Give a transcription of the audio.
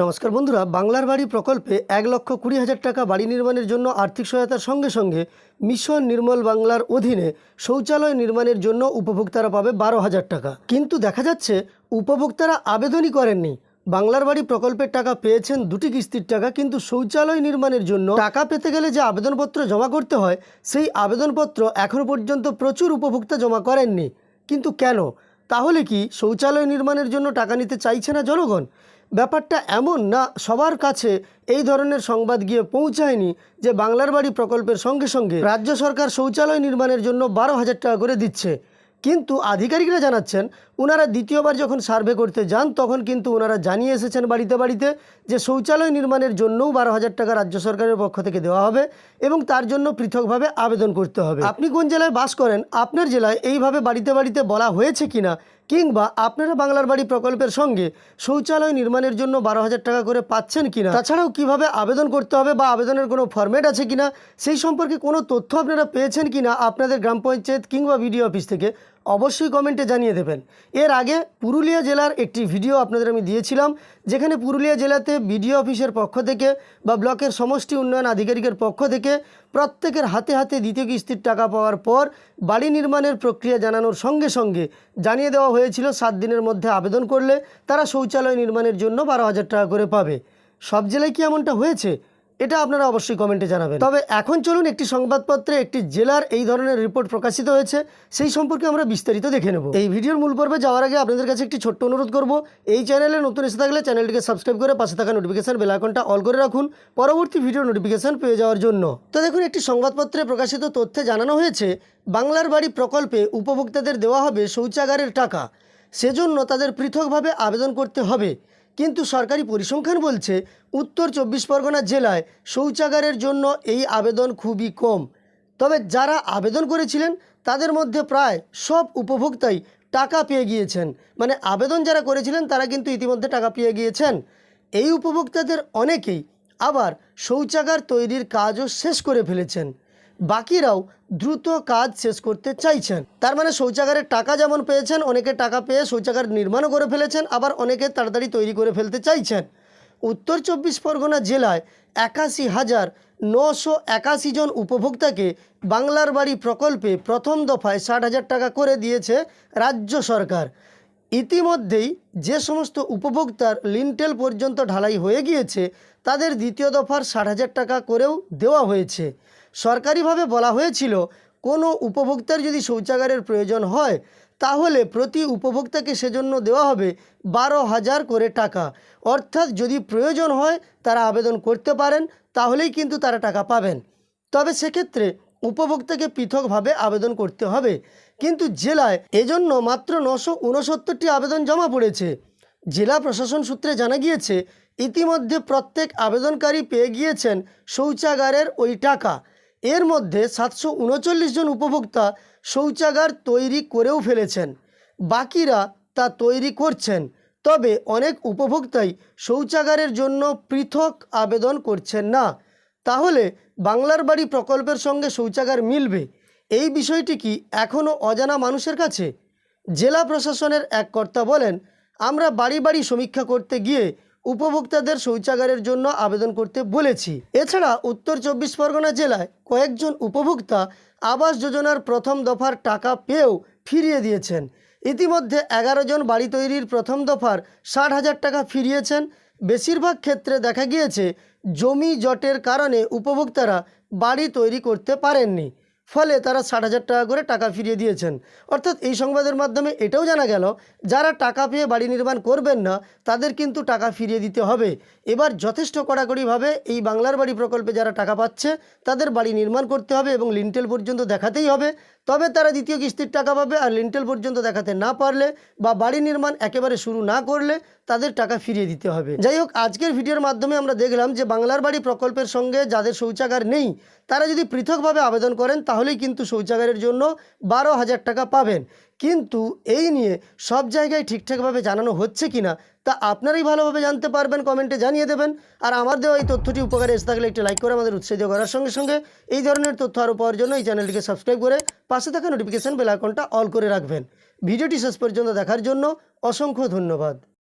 নমস্কার বন্ধুরা, বাংলার বাড়ি প্রকল্পে এক লক্ষ কুড়ি হাজার টাকা বাড়ি নির্মাণের জন্য আর্থিক সহায়তার সঙ্গে সঙ্গে মিশন নির্মল বাংলার অধীনে শৌচালয় নির্মাণের জন্য উপভোক্তারা পাবে বারো হাজার টাকা। কিন্তু দেখা যাচ্ছে, উপভোক্তারা আবেদনই করেননি। বাংলার বাড়ি প্রকল্পের টাকা পেয়েছেন দুটি কিস্তির টাকা, কিন্তু শৌচালয় নির্মাণের জন্য টাকা পেতে গেলে যে আবেদনপত্র জমা করতে হয়, সেই আবেদনপত্র এখনও পর্যন্ত প্রচুর উপভোক্তা জমা করেননি। কিন্তু কেন? তাহলে কি শৌচালয় নির্মাণের জন্য টাকা নিতে চাইছে না জনগণ? ব্যাপারটা এমন না সবার কাছে এই ধরনের সংবাদ গিয়ে পৌঁছায়নি যে বাংলার বাড়ি প্রকল্পের সঙ্গে সঙ্গে রাজ্য সরকার শৌচালয় নির্মাণের জন্য বারো হাজার টাকা করে দিচ্ছে। কিন্তু আধিকারিকরা জানাচ্ছেন ওনারা দ্বিতীয়বার যখন সার্ভে করতে যান, তখন কিন্তু ওনারা জানিয়ে এসেছেন বাড়িতে বাড়িতে যে শৌচালয় নির্মাণের জন্যও বারো হাজার টাকা রাজ্য সরকারের পক্ষ থেকে দেওয়া হবে এবং তার জন্য পৃথকভাবে আবেদন করতে হবে। আপনি কোন জেলায় বাস করেন, আপনার জেলায় এইভাবে বাড়িতে বাড়িতে বলা হয়েছে কিনা, কিংবা আপনারা বাংলার বাড়ি প্রকল্পের সঙ্গে শৌচালয় নির্মাণের জন্য বারো হাজার টাকা করে পাচ্ছেন কিনা, তাছাড়াও কীভাবে আবেদন করতে হবে বা আবেদনের কোনো ফরম্যাট আছে কিনা, সেই সম্পর্কে কোনো তথ্য আপনারা পেয়েছেন কিনা আপনাদের গ্রাম পঞ্চায়েত কিংবা বিডিও অফিস থেকে অবশ্যই কমেন্টে জানিয়ে দেবেন। এর আগে পুরুলিয়া জেলার একটি ভিডিও আপনাদের আমি দিয়েছিলাম, যেখানে পুরুলিয়া জেলাতে বিডিও অফিসের পক্ষ থেকে বা ব্লকের সমষ্টি উন্নয়ন আধিকারিকের পক্ষ থেকে প্রত্যেকের হাতে হাতে দ্বিতীয় কিস্তির টাকা পাওয়ার পর বাড়ি নির্মাণের প্রক্রিয়া জানানোর সঙ্গে সঙ্গে জানিয়ে দেওয়া হয়েছিল, সাত দিনের মধ্যে আবেদন করলে তারা শৌচালয় নির্মাণের জন্য বারো হাজার টাকা করে পাবে। সব জেলায় কি এমনটা হয়েছে? এটা আপনারা অবশ্যই কমেন্টে জানাবেন। তবে এখন চলুন একটি সংবাদপত্রে একটি জেলার এই ধরনের রিপোর্ট প্রকাশিত হয়েছে, সেই সম্পর্কে আমরা বিস্তারিত দেখে নেব। এই ভিডিওর মূল পর্বে যাওয়ার আগে আপনাদের কাছে একটি ছোট্ট অনুরোধ করব, এই চ্যানেলে নতুন এসে থাকলে চ্যানেলটিকে সাবস্ক্রাইব করে পাশে থাকা নোটিফিকেশন বেল আইকনটা অল করে রাখুন, পরবর্তী ভিডিও নোটিফিকেশন পেয়ে যাওয়ার জন্য। তো দেখুন, একটি সংবাদপত্রে প্রকাশিত তথ্যে জানানো হয়েছে, বাংলার বাড়ি প্রকল্পে উপভোক্তাদের দেওয়া হবে শৌচাগারের টাকা। সেজন্য তাদের পৃথকভাবে আবেদন করতে হবে। কিন্তু সরকারি পরিসংখ্যান বলছে, উত্তর চব্বিশ পরগনা জেলায় শৌচাগারের জন্য এই আবেদন খুবই কম। তবে যারা আবেদন করেছিলেন, তাদের মধ্যে প্রায় সব উপভোক্তাই টাকা পেয়ে গিয়েছেন। মানে আবেদন যারা করেছিলেন, তারা কিন্তু ইতিমধ্যে টাকা পেয়ে গিয়েছেন। এই উপভোক্তাদের অনেকেই আবার শৌচাগার তৈরির কাজও শেষ করে ফেলেছেন। বাকিরাও দ্রুত কাজ শেষ করতে চাইছেন। তার মানে শৌচাগারের টাকা যেমন পেয়েছেন, অনেকে টাকা পেয়ে শৌচাগার নির্মাণও করে ফেলেছেন, আবার অনেকে তাড়াতাড়ি তৈরি করে ফেলতে চাইছেন। উত্তর চব্বিশ পরগনা জেলায় একাশি হাজার নশো একাশি জন উপভোক্তাকে বাংলার বাড়ি প্রকল্পে প্রথম দফায় ষাট হাজার টাকা করে দিয়েছে রাজ্য সরকার। ইতিমধ্যেই যে সমস্ত উপভোক্তার লিনটেল পর্যন্ত ঢালাই হয়ে গিয়েছে, তাদের দ্বিতীয় দফার ষাট হাজার টাকা করেও দেওয়া হয়েছে। সরকারিভাবে বলা হয়েছিল, কোনো উপভোক্তার যদি শৌচাগারের প্রয়োজন হয়, তাহলে প্রতি উপভোক্তাকে সেজন্য দেওয়া হবে বারো হাজার করে টাকা। অর্থাৎ যদি প্রয়োজন হয়, তারা আবেদন করতে পারেন, তাহলেই কিন্তু তারা টাকা পাবেন। তবে সেক্ষেত্রে উপভোক্তাকে পৃথকভাবে আবেদন করতে হবে। কিন্তু জেলায় এজন্য মাত্র নশো উনসত্তরটি আবেদন জমা পড়েছে। জেলা প্রশাসন সূত্রে জানা গিয়েছে, ইতিমধ্যে প্রত্যেক আবেদনকারী পেয়ে গিয়েছেন শৌচাগারের ওই টাকা। এর মধ্যে সাতশো উনচল্লিশ জন উপভোক্তা শৌচাগার তৈরি করেও ফেলেছেন। বাকিরা তা তৈরি করছেন। তবে অনেক উপভোক্তাই শৌচাগারের জন্য পৃথক আবেদন করছেন না। তাহলে বাংলার বাড়ি প্রকল্পের সঙ্গে শৌচাগার মিলবে। এই বিষয়টি কি এখনও অজানা মানুষের কাছে? জেলা প্রশাসনের এক কর্তা বলেন, আমরা বাড়ি বাড়ি সমীক্ষা করতে গিয়ে উপভোক্তাদের শৌচাগারের জন্য আবেদন করতে বলেছি। এছাড়া উত্তর চব্বিশ পরগনা জেলায় কয়েকজন উপভোক্তা আবাস যোজনার প্রথম দফার টাকা পেয়েও ফিরিয়ে দিয়েছেন। ইতিমধ্যে এগারো জন বাড়ি তৈরির প্রথম দফার ষাট হাজার টাকা ফিরিয়েছেন। বেশিরভাগ ক্ষেত্রে দেখা গিয়েছে জমি জটের কারণে উপভোক্তারা বাড়ি তৈরি করতে পারেননি। ফলে তারা ষাট হাজার টাকা করে টাকা ফিরিয়ে দিয়েছেন। অর্থাৎ এই সংবাদের মাধ্যমে এটাও জানা গেল, যারা টাকা পেয়ে বাড়ি নির্মাণ করবেন না, তাদের কিন্তু টাকা ফিরিয়ে দিতে হবে। এবার যথেষ্ট কড়াকড়িভাবে এই বাংলার বাড়ি প্রকল্পে যারা টাকা পাচ্ছে, তাদের বাড়ি নির্মাণ করতে হবে এবং লিন্টেল পর্যন্ত দেখাতেই হবে। তবে তারা দ্বিতীয় কিস্তির টাকা পাবে আর লিন্টেল পর্যন্ত দেখাতে না পারলে বা বাড়ি নির্মাণ একেবারে শুরু না করলে তাদের টাকা ফিরিয়ে দিতে হবে। যাই হোক আজকের ভিডিওর মাধ্যমে আমরা দেখলাম যে বাংলার বাড়ি প্রকল্পের সঙ্গে যাদের শৌচাগার নেই, তারা যদি পৃথকভাবে আবেদন করেন, তাহলেই কিন্তু শৌচাগারের জন্য বারো হাজার টাকা পাবেন। কিন্তু এই নিয়ে সব জায়গায় ঠিকঠাকভাবে জানানো হচ্ছে কিনা, তা আপনারাই ভালোভাবে জানতে পারবেন, কমেন্টে জানিয়ে দেবেন। আর আমার দেওয়া এই তথ্যটি উপকারে এসে থাকলে একটি লাইক করে আমাদের উৎসাহিত করার সঙ্গে সঙ্গে এই ধরনের তথ্য আরও পাওয়ার জন্য এই চ্যানেলটিকে সাবস্ক্রাইব করে পাশে থাকা নোটিফিকেশান বেল আইকনটা অল করে রাখবেন। ভিডিওটি শেষ পর্যন্ত দেখার জন্য অসংখ্য ধন্যবাদ।